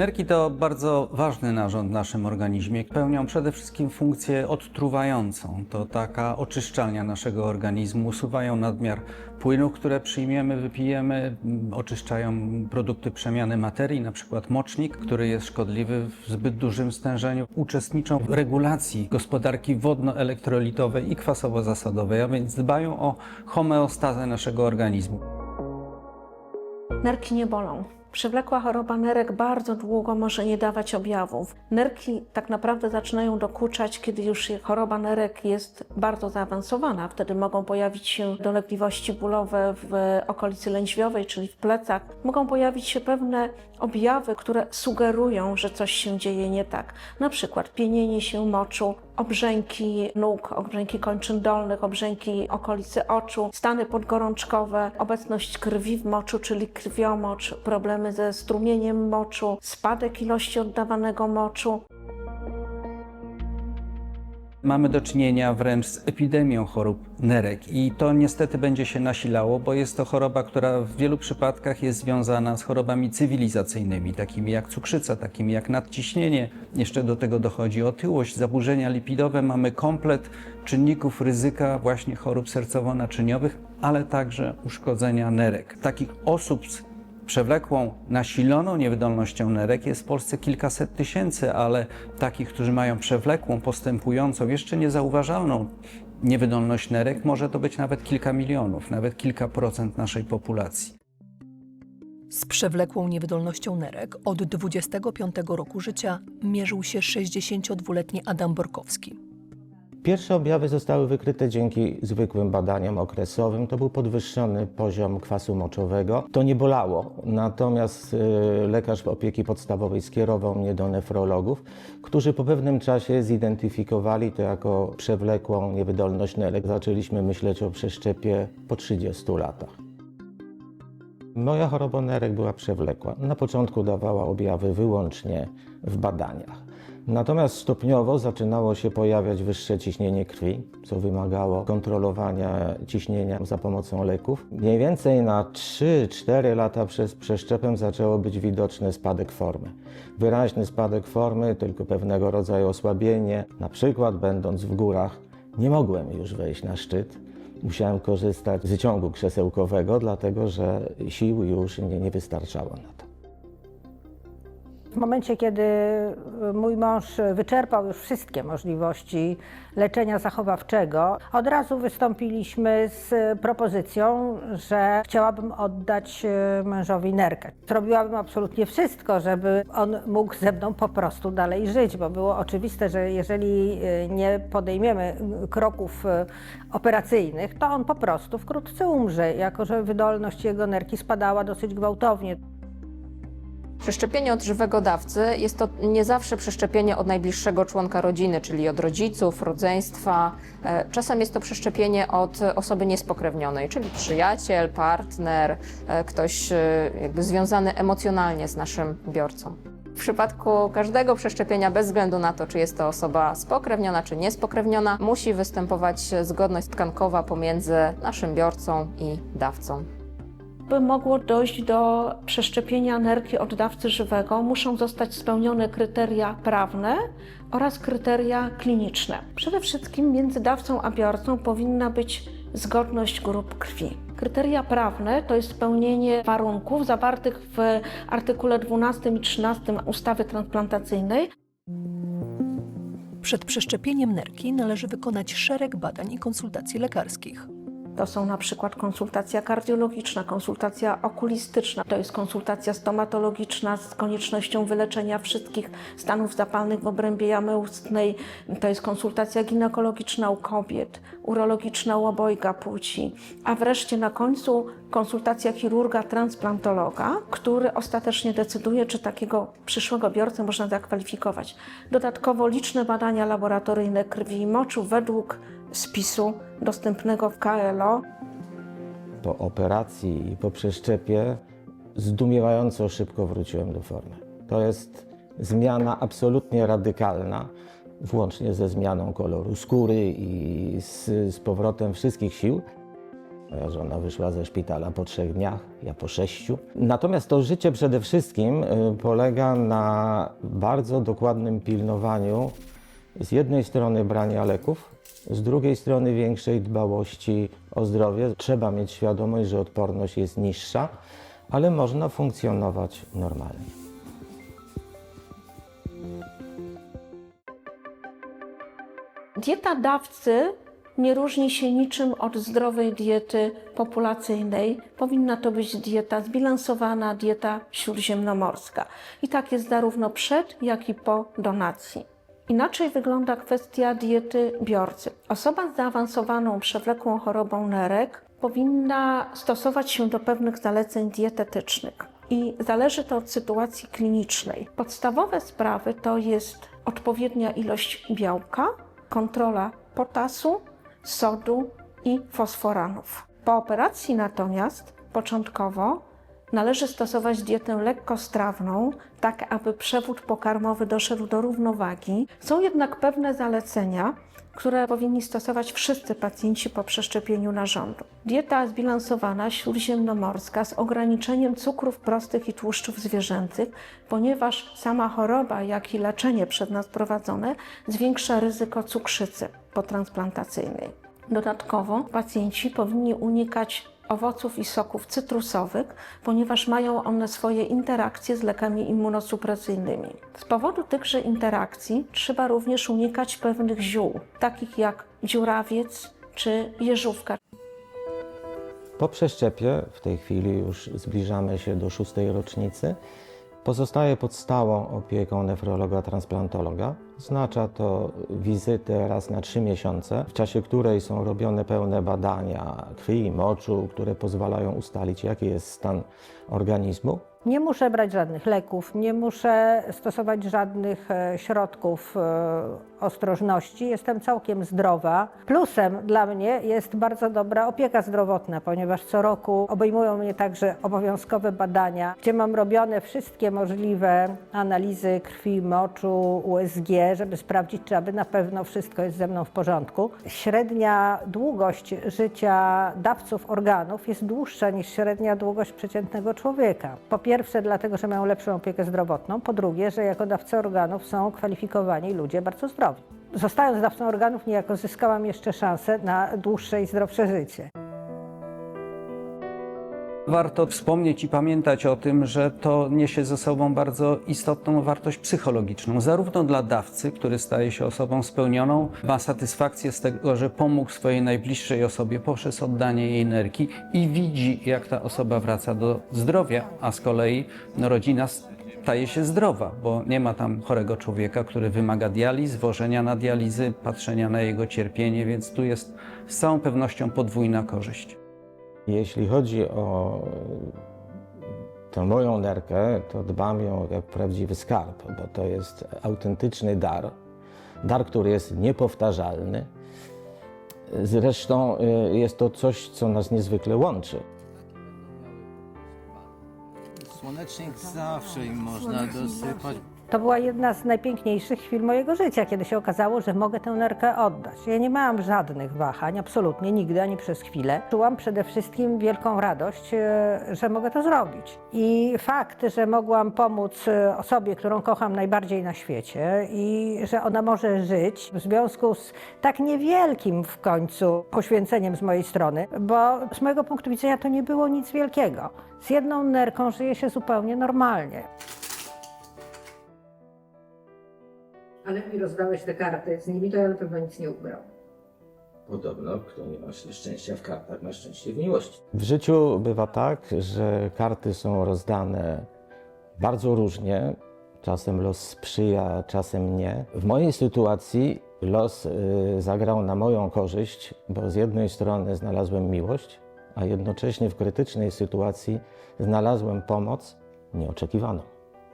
Nerki to bardzo ważny narząd w naszym organizmie. Pełnią przede wszystkim funkcję odtruwającą. To taka oczyszczalnia naszego organizmu. Usuwają nadmiar płynów, które przyjmiemy, wypijemy. Oczyszczają produkty przemiany materii, na przykład mocznik, który jest szkodliwy w zbyt dużym stężeniu. Uczestniczą w regulacji gospodarki wodno-elektrolitowej i kwasowo-zasadowej, a więc dbają o homeostazę naszego organizmu. Nerki nie bolą. Przewlekła choroba nerek bardzo długo może nie dawać objawów. Nerki tak naprawdę zaczynają dokuczać, kiedy już choroba nerek jest bardzo zaawansowana. Wtedy mogą pojawić się dolegliwości bólowe w okolicy lędźwiowej, czyli w plecach. Mogą pojawić się pewne objawy, które sugerują, że coś się dzieje nie tak. Na przykład pienienie się moczu, obrzęki nóg, obrzęki kończyn dolnych, obrzęki okolicy oczu, stany podgorączkowe, obecność krwi w moczu, czyli krwiomocz, problemy ze strumieniem moczu, spadek ilości oddawanego moczu. Mamy do czynienia wręcz z epidemią chorób nerek i to niestety będzie się nasilało, bo jest to choroba, która w wielu przypadkach jest związana z chorobami cywilizacyjnymi, takimi jak cukrzyca, takimi jak nadciśnienie. Jeszcze do tego dochodzi otyłość, zaburzenia lipidowe. Mamy komplet czynników ryzyka właśnie chorób sercowo-naczyniowych, ale także uszkodzenia nerek. Takich osób z przewlekłą, nasiloną niewydolnością nerek jest w Polsce kilkaset tysięcy, ale takich, którzy mają przewlekłą, postępującą, jeszcze niezauważalną niewydolność nerek, może to być nawet kilka milionów, nawet kilka procent naszej populacji. Z przewlekłą niewydolnością nerek od 25 roku życia mierzył się 62-letni Adam Borkowski. Pierwsze objawy zostały wykryte dzięki zwykłym badaniom okresowym. To był podwyższony poziom kwasu moczowego. To nie bolało, natomiast y, lekarz opieki podstawowej skierował mnie do nefrologów, którzy po pewnym czasie zidentyfikowali to jako przewlekłą niewydolność nerek. Zaczęliśmy myśleć o przeszczepie po 30 latach. Moja choroba nerek była przewlekła. Na początku dawała objawy wyłącznie w badaniach. Natomiast stopniowo zaczynało się pojawiać wyższe ciśnienie krwi, co wymagało kontrolowania ciśnienia za pomocą leków. Mniej więcej na 3-4 lata przed przeszczepem zaczęło być widoczny spadek formy. Wyraźny spadek formy, tylko pewnego rodzaju osłabienie. Na przykład będąc w górach nie mogłem już wejść na szczyt. Musiałem korzystać z ciągu krzesełkowego, dlatego że sił już nie, nie wystarczało na to. W momencie, kiedy mój mąż wyczerpał już wszystkie możliwości leczenia zachowawczego, od razu wystąpiliśmy z propozycją, że chciałabym oddać e, mężowi nerkę. Zrobiłabym absolutnie wszystko, żeby on mógł ze mną po prostu dalej żyć, bo było oczywiste, że jeżeli e, nie podejmiemy kroków operacyjnych, to on po prostu wkrótce umrze, jako że wydolność jego nerki spadała dosyć gwałtownie. Przeszczepienie od żywego dawcy jest to nie zawsze przeszczepienie od najbliższego członka rodziny, czyli od rodziców, rodzeństwa. E, Czasem jest to przeszczepienie od osoby niespokrewnionej, czyli przyjaciel, partner, e, ktoś e, jakby związany emocjonalnie z naszym biorcą. W przypadku każdego przeszczepienia, bez względu na to, czy jest to osoba spokrewniona, czy niespokrewniona, musi występować zgodność tkankowa pomiędzy naszym biorcą i dawcą. By mogło dojść do przeszczepienia nerki od dawcy żywego, muszą zostać spełnione kryteria prawne oraz kryteria kliniczne. Przede wszystkim między dawcą a biorcą powinna być zgodność grup krwi. Kryteria prawne to jest spełnienie warunków zawartych w artykule 12 i 13 ustawy transplantacyjnej, Przed przeszczepieniem nerki należy wykonać szereg badań i konsultacji lekarskich. To są na przykład konsultacja kardiologiczna, konsultacja okulistyczna, to jest konsultacja stomatologiczna z koniecznością wyleczenia wszystkich stanów zapalnych w obrębie jamy ustnej, to jest konsultacja ginekologiczna u kobiet, urologiczna u obojga płci, a wreszcie na końcu konsultacja chirurga transplantologa, który ostatecznie decyduje, czy takiego przyszłego biorcę można zakwalifikować. Dodatkowo liczne badania laboratoryjne krwi i moczu według spisu dostępnego w KLO. Po operacji i po przeszczepie zdumiewająco szybko wróciłem do formy. To jest zmiana absolutnie radykalna, włącznie ze zmianą koloru skóry i z, z powrotem wszystkich sił. Moja żona wyszła ze szpitala po trzech dniach, ja po sześciu. Natomiast to życie przede wszystkim y, polega na bardzo dokładnym pilnowaniu z jednej strony brania leków, z drugiej strony większej dbałości o zdrowie. Trzeba mieć świadomość, że odporność jest niższa, ale można funkcjonować normalnie. Dieta dawcy nie różni się niczym od zdrowej diety populacyjnej. Powinna to być dieta zbilansowana, dieta śródziemnomorska. I tak jest zarówno przed, jak i po donacji. Inaczej wygląda kwestia diety biorcy. Osoba z zaawansowaną przewlekłą chorobą nerek powinna stosować się do pewnych zaleceń dietetycznych. I zależy to od sytuacji klinicznej. Podstawowe sprawy to jest odpowiednia ilość białka, kontrola potasu, sodu i fosforanów. Po operacji natomiast początkowo należy stosować dietę lekkostrawną, tak aby przewód pokarmowy doszedł do równowagi. Są jednak pewne zalecenia, które powinni stosować wszyscy pacjenci po przeszczepieniu narządu. Dieta zbilansowana, śródziemnomorska, z ograniczeniem cukrów prostych i tłuszczów zwierzęcych, ponieważ sama choroba, jak i leczenie przez nas prowadzone zwiększa ryzyko cukrzycy potransplantacyjnej. Dodatkowo pacjenci powinni unikać owoców i soków cytrusowych, ponieważ mają one swoje interakcje z lekami immunosupresyjnymi. Z powodu tychże interakcji trzeba również unikać pewnych ziół, takich jak dziurawiec czy jeżówka. Po przeszczepie, w tej chwili już zbliżamy się do szóstej rocznicy, pozostaje pod stałą opieką nefrologa transplantologa. Oznacza to wizytę raz na trzy miesiące, w czasie której są robione pełne badania krwi i moczu, które pozwalają ustalić, jaki jest stan organizmu. Nie muszę brać żadnych leków, nie muszę stosować żadnych e, środków e, ostrożności. Jestem całkiem zdrowa. Plusem dla mnie jest bardzo dobra opieka zdrowotna, ponieważ co roku obejmują mnie także obowiązkowe badania, gdzie mam robione wszystkie możliwe analizy krwi, moczu, USG, żeby sprawdzić, czy aby na pewno wszystko jest ze mną w porządku. Średnia długość życia dawców organów jest dłuższa niż średnia długość przeciętnego człowieka. Po pierwsze dlatego, że mają lepszą opiekę zdrowotną, po drugie, że jako dawcy organów są kwalifikowani ludzie bardzo zdrowi. Zostając dawcą organów, niejako zyskałam jeszcze szansę na dłuższe i zdrowsze życie. Warto wspomnieć i pamiętać o tym, że to niesie ze sobą bardzo istotną wartość psychologiczną, zarówno dla dawcy, który staje się osobą spełnioną, ma satysfakcję z tego, że pomógł swojej najbliższej osobie poprzez oddanie jej energii i widzi, jak ta osoba wraca do zdrowia, a z kolei no, rodzina staje się zdrowa, bo nie ma tam chorego człowieka, który wymaga dializ, wożenia na dializy, patrzenia na jego cierpienie, więc tu jest z całą pewnością podwójna korzyść. Jeśli chodzi o tę moją nerkę, to dbam ją jak prawdziwy skarb, bo to jest autentyczny dar. Dar, który jest niepowtarzalny. Zresztą y, jest to coś, co nas niezwykle łączy. Słonecznik zawsze im można dosypać. To była jedna z najpiękniejszych chwil mojego życia, kiedy się okazało, że mogę tę nerkę oddać. Ja nie miałam żadnych wahań, absolutnie nigdy, ani przez chwilę. Czułam przede wszystkim wielką radość, e, że mogę to zrobić. I fakt, że mogłam pomóc e, osobie, którą kocham najbardziej na świecie i że ona może żyć w związku z tak niewielkim w końcu poświęceniem z mojej strony, bo z mojego punktu widzenia to nie było nic wielkiego. Z jedną nerką żyje się zupełnie normalnie. Ale mi rozdałeś te karty, z nimi to ja na pewno nic nie ubrał. Podobno, kto nie ma szczęścia w kartach, ma szczęście w miłości. W życiu bywa tak, że karty są rozdane bardzo różnie. Czasem los sprzyja, czasem nie. W mojej sytuacji los y, zagrał na moją korzyść, bo z jednej strony znalazłem miłość, a jednocześnie w krytycznej sytuacji znalazłem pomoc nieoczekiwaną,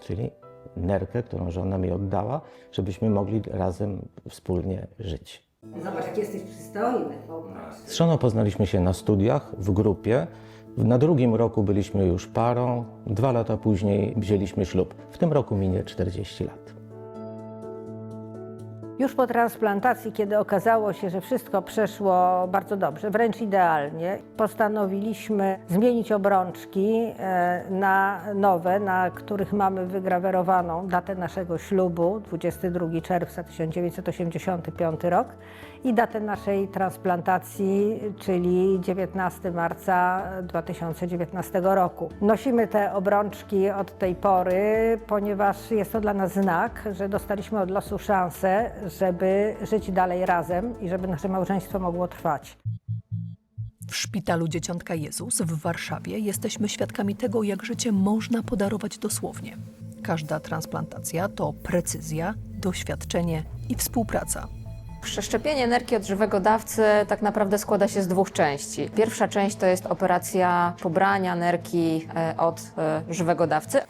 czyli nerkę, którą żona mi oddała, żebyśmy mogli razem wspólnie żyć. Zobacz, jak jesteś przystojny. Z żoną poznaliśmy się na studiach, w grupie. Na drugim roku byliśmy już parą, dwa lata później wzięliśmy ślub. W tym roku minie 40 lat. Już po transplantacji, kiedy okazało się, że wszystko przeszło bardzo dobrze, wręcz idealnie, postanowiliśmy zmienić obrączki e, na nowe, na których mamy wygrawerowaną datę naszego ślubu, 22 czerwca 1985 rok i datę naszej transplantacji, czyli 19 marca 2019 roku. Nosimy te obrączki od tej pory, ponieważ jest to dla nas znak, że dostaliśmy od losu szansę, żeby żyć dalej razem i żeby nasze małżeństwo mogło trwać. W szpitalu Dzieciątka Jezus w Warszawie jesteśmy świadkami tego, jak życie można podarować dosłownie. Każda transplantacja to precyzja, doświadczenie i współpraca. Przeszczepienie nerki od żywego dawcy tak naprawdę składa się z dwóch części. Pierwsza część to jest operacja pobrania nerki e, od e, żywego dawcy.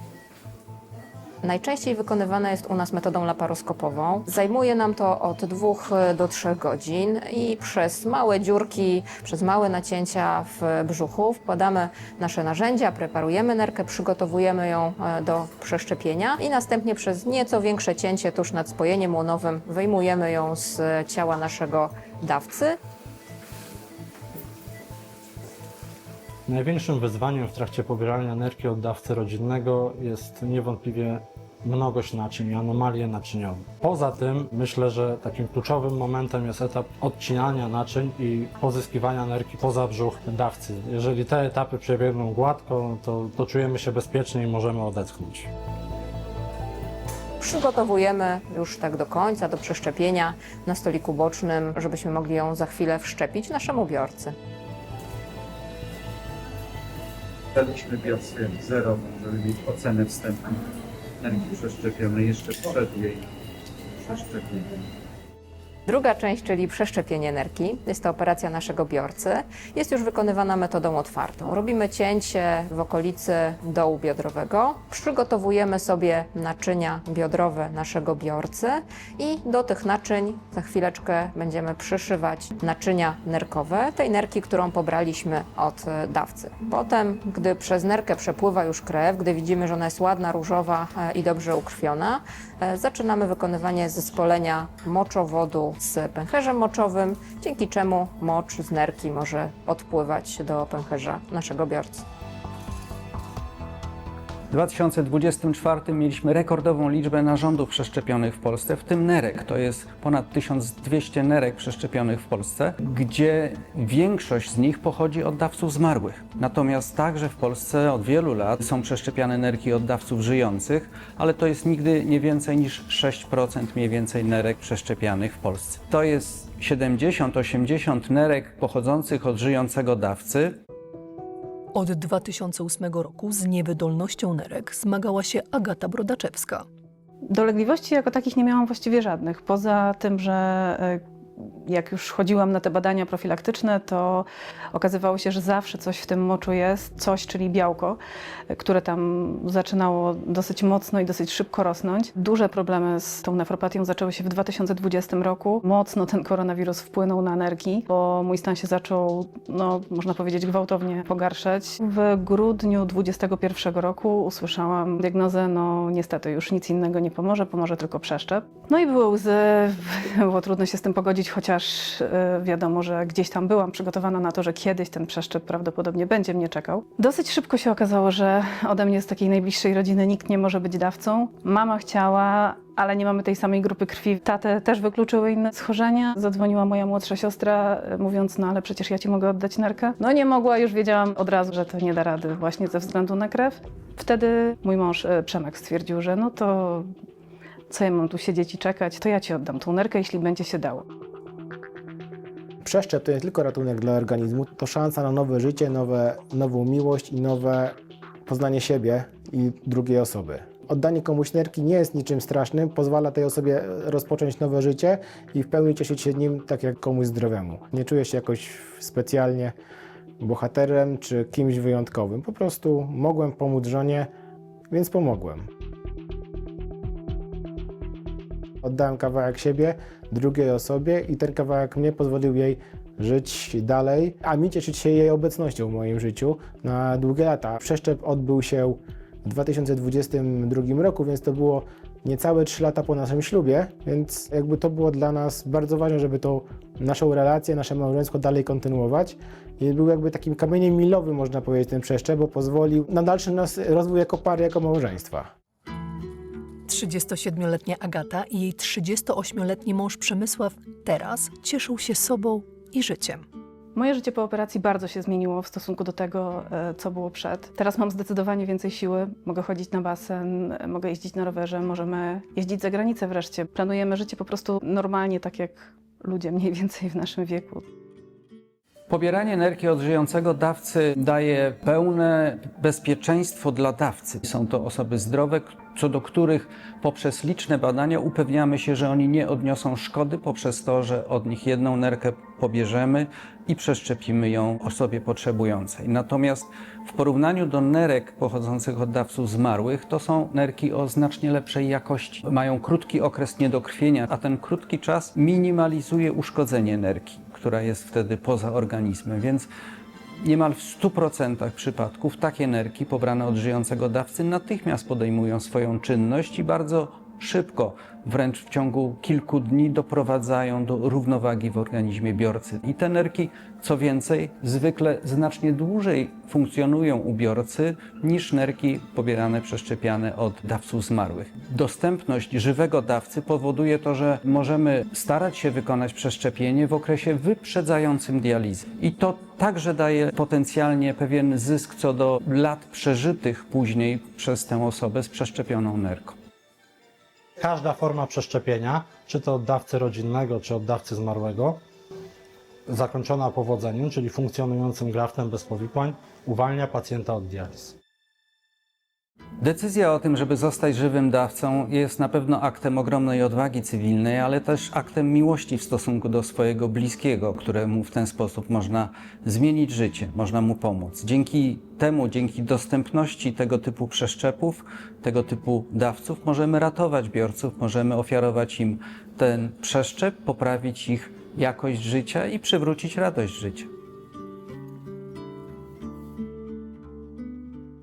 Najczęściej wykonywana jest u nas metodą laparoskopową. Zajmuje nam to od 2 do 3 godzin i przez małe dziurki, przez małe nacięcia w brzuchu wkładamy nasze narzędzia, preparujemy nerkę, przygotowujemy ją e, do przeszczepienia i następnie przez nieco większe cięcie tuż nad spojeniem łonowym wyjmujemy ją z ciała naszego dawcy. Największym wyzwaniem w trakcie pobierania nerki od dawcy rodzinnego jest niewątpliwie mnogość naczyń i anomalie naczyniowe. Poza tym myślę, że takim kluczowym momentem jest etap odcinania naczyń i pozyskiwania nerki poza brzuch dawcy. Jeżeli te etapy przebiegną gładko, to, to czujemy się bezpiecznie i możemy odetchnąć. Przygotowujemy już tak do końca, do przeszczepienia na stoliku bocznym, żebyśmy mogli ją za chwilę wszczepić naszemu biorcy. Daliśmy biopsję zerową, żeby mieć ocenę wstępną energii przeszczepionej jeszcze przed jej przeszczepieniem. Druga część, czyli przeszczepienie nerki, jest to operacja naszego biorcy, jest już wykonywana metodą otwartą. Robimy cięcie w okolicy dołu biodrowego, przygotowujemy sobie naczynia biodrowe naszego biorcy i do tych naczyń za chwileczkę będziemy przyszywać naczynia nerkowe, tej nerki, którą pobraliśmy od e, dawcy. Potem, gdy przez nerkę przepływa już krew, gdy widzimy, że ona jest ładna, różowa e, i dobrze ukrwiona, e, zaczynamy wykonywanie zespolenia moczowodu z pęcherzem moczowym, dzięki czemu mocz z nerki może odpływać do pęcherza naszego biorcy. W 2024 mieliśmy rekordową liczbę narządów przeszczepionych w Polsce, w tym nerek. To jest ponad 1200 nerek przeszczepionych w Polsce, gdzie większość z nich pochodzi od dawców zmarłych. Natomiast także w Polsce od wielu lat są przeszczepiane nerki od dawców żyjących, ale to jest nigdy nie więcej niż 6% mniej więcej nerek przeszczepianych w Polsce. To jest 70-80 nerek pochodzących od żyjącego dawcy, Od 2008 roku z niewydolnością nerek zmagała się Agata Brodaczewska. Dolegliwości jako takich nie miałam właściwie żadnych. Poza tym, że e, jak już chodziłam na te badania profilaktyczne, to okazywało się, że zawsze coś w tym moczu jest, coś, czyli białko, które tam zaczynało dosyć mocno i dosyć szybko rosnąć. Duże problemy z tą nefropatią zaczęły się w 2020 roku. Mocno ten koronawirus wpłynął na nerki, bo mój stan się zaczął, no, można powiedzieć, gwałtownie pogarszać. W grudniu 2021 roku usłyszałam diagnozę, no niestety już nic innego nie pomoże, pomoże tylko przeszczep. No i były łzy, było trudno się z tym pogodzić, chociaż e, wiadomo, że gdzieś tam byłam przygotowana na to, że kiedyś ten przeszczep prawdopodobnie będzie mnie czekał. Dosyć szybko się okazało, że ode mnie z takiej najbliższej rodziny nikt nie może być dawcą. Mama chciała, ale nie mamy tej samej grupy krwi. Tatę też wykluczyły inne schorzenia. Zadzwoniła moja młodsza siostra, e, mówiąc, no ale przecież ja ci mogę oddać nerkę. No nie mogła, już wiedziałam od razu, że to nie da rady właśnie ze względu na krew. Wtedy mój mąż e, Przemek stwierdził, że no to co ja mam tu siedzieć i czekać, to ja ci oddam tą nerkę, jeśli będzie się dało. Przeszczep to nie tylko ratunek dla organizmu, to szansa na nowe życie, nowe, nową miłość i nowe poznanie siebie i drugiej osoby. Oddanie komuś nerki nie jest niczym strasznym, pozwala tej osobie rozpocząć nowe życie i w pełni cieszyć się nim tak jak komuś zdrowemu. Nie czuję się jakoś specjalnie bohaterem czy kimś wyjątkowym. Po prostu mogłem pomóc żonie, więc pomogłem. Oddałem kawałek siebie drugiej osobie i ten kawałek mnie pozwolił jej żyć dalej, a mi cieszyć się jej obecnością w moim życiu na długie lata. Przeszczep odbył się w 2022 roku, więc to było niecałe 3 lata po naszym ślubie, więc jakby to było dla nas bardzo ważne, żeby tą naszą relację, nasze małżeństwo dalej kontynuować. I był jakby takim kamieniem milowym, można powiedzieć, ten przeszczep, bo pozwolił na dalszy nas rozwój jako pary, jako małżeństwa. 37-letnia Agata i jej 38-letni mąż Przemysław teraz cieszą się sobą i życiem. Moje życie po operacji bardzo się zmieniło w stosunku do tego, e, co było przed. Teraz mam zdecydowanie więcej siły, mogę chodzić na basen, mogę jeździć na rowerze, możemy jeździć za granicę wreszcie. Planujemy życie po prostu normalnie, tak jak ludzie mniej więcej w naszym wieku. Pobieranie energii od żyjącego dawcy daje pełne bezpieczeństwo dla dawcy. Są to osoby zdrowe, co do których poprzez liczne badania upewniamy się, że oni nie odniosą szkody poprzez to, że od nich jedną nerkę pobierzemy i przeszczepimy ją osobie potrzebującej. Natomiast w porównaniu do nerek pochodzących od dawców zmarłych, to są nerki o znacznie lepszej jakości. Mają krótki okres niedokrwienia, a ten krótki czas minimalizuje uszkodzenie nerki, która jest wtedy poza organizmem. Więc Niemal w 100% przypadków takie nerki pobrane od żyjącego dawcy natychmiast podejmują swoją czynność i bardzo szybko, wręcz w ciągu kilku dni, doprowadzają do równowagi w organizmie biorcy. I te nerki, co więcej, zwykle znacznie dłużej funkcjonują u biorcy niż nerki pobierane, przeszczepiane od dawców zmarłych. Dostępność żywego dawcy powoduje to, że możemy starać się wykonać przeszczepienie w okresie wyprzedzającym dializy. I to także daje potencjalnie pewien zysk co do lat przeżytych później przez tę osobę z przeszczepioną nerką. Każda forma przeszczepienia, czy to od dawcy rodzinnego, czy od dawcy zmarłego, zakończona powodzeniem, czyli funkcjonującym graftem bez powikłań, uwalnia pacjenta od dializ. Decyzja o tym, żeby zostać żywym dawcą, jest na pewno aktem ogromnej odwagi cywilnej, ale też aktem miłości w stosunku do swojego bliskiego, któremu w ten sposób można zmienić życie, można mu pomóc. Dzięki temu, dzięki dostępności tego typu przeszczepów, tego typu dawców, możemy ratować biorców, możemy ofiarować im ten przeszczep, poprawić ich jakość życia i przywrócić radość życia.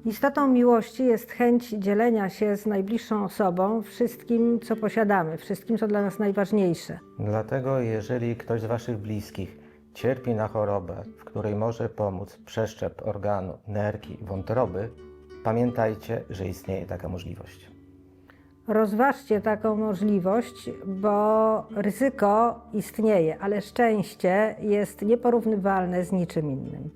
Istotą miłości jest chęć dzielenia się z najbliższą osobą wszystkim, co posiadamy, wszystkim, co dla nas najważniejsze. Dlatego, jeżeli ktoś z Waszych bliskich cierpi na chorobę, w której może pomóc przeszczep organu, nerki, wątroby, pamiętajcie, że istnieje taka możliwość. Rozważcie taką możliwość, bo ryzyko istnieje, ale szczęście jest nieporównywalne z niczym innym.